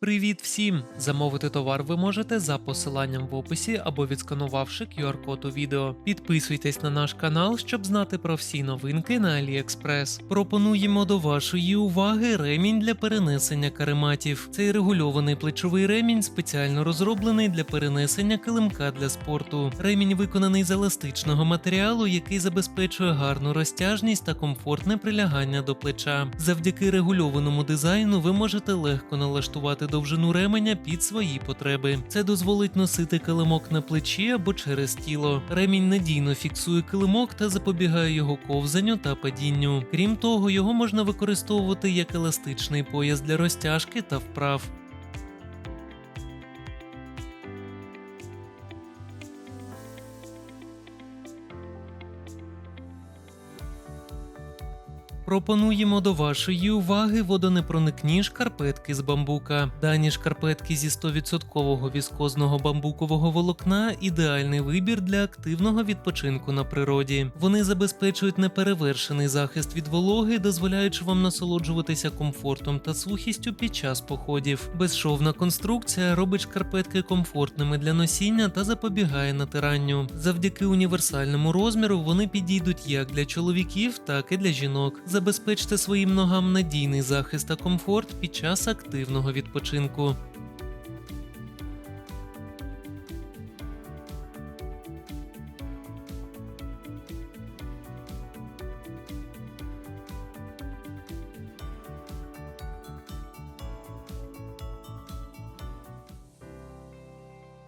Привіт всім! Замовити товар ви можете за посиланням в описі або відсканувавши QR-код у відео. Підписуйтесь на наш канал, щоб знати про всі новинки на AliExpress. Пропонуємо до вашої уваги ремінь для перенесення карематів. Цей регульований плечовий ремінь спеціально розроблений для перенесення килимка для спорту. Ремінь виконаний з еластичного матеріалу, який забезпечує гарну розтяжність та комфортне прилягання до плеча. Завдяки регульованому дизайну ви можете легко налаштувати довжину ременя під свої потреби. Це дозволить носити килимок на плечі або через тіло. Ремінь надійно фіксує килимок та запобігає його ковзанню та падінню. Крім того, його можна використовувати як еластичний пояс для розтяжки та вправ. Пропонуємо до вашої уваги водонепроникні шкарпетки з бамбука. Дані шкарпетки зі 100% віскозного бамбукового волокна ідеальний вибір для активного відпочинку на природі. Вони забезпечують неперевершений захист від вологи, дозволяючи вам насолоджуватися комфортом та сухістю під час походів. Безшовна конструкція робить шкарпетки комфортними для носіння та запобігає натиранню. Завдяки універсальному розміру вони підійдуть як для чоловіків, так і для жінок. Забезпечте своїм ногам надійний захист та комфорт під час активного відпочинку.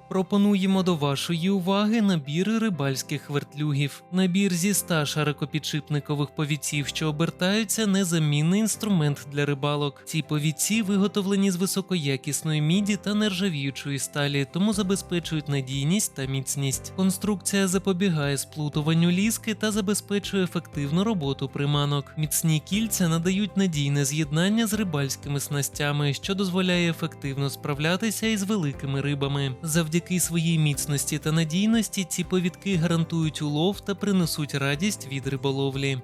Пропонуємо до вашої уваги набір рибальських вертлюгів. Набір зі 100 шарикопідшипникових повідців, що обертаються, незамінний інструмент для рибалок. Ці повідці виготовлені з високоякісної міді та нержавіючої сталі, тому забезпечують надійність та міцність. Конструкція запобігає сплутуванню ліски та забезпечує ефективну роботу приманок. Міцні кільця надають надійне з'єднання з рибальськими снастями, що дозволяє ефективно справлятися із великими рибами. Завдяки своїй міцності та надійності ці повідки гарантують улов та принесуть радість від риболовлі.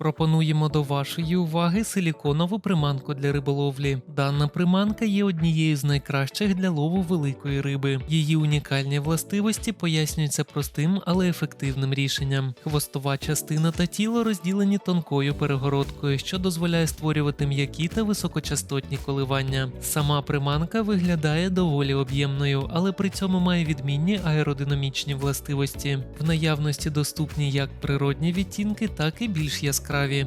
Пропонуємо до вашої уваги силіконову приманку для риболовлі. Дана приманка є однією з найкращих для лову великої риби. Її унікальні властивості пояснюються простим, але ефективним рішенням. Хвостова частина та тіло розділені тонкою перегородкою, що дозволяє створювати м'які та високочастотні коливання. Сама приманка виглядає доволі об'ємною, але при цьому має відмінні аеродинамічні властивості. В наявності доступні як природні відтінки, так і більш яскраві яскраві.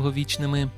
довговічними.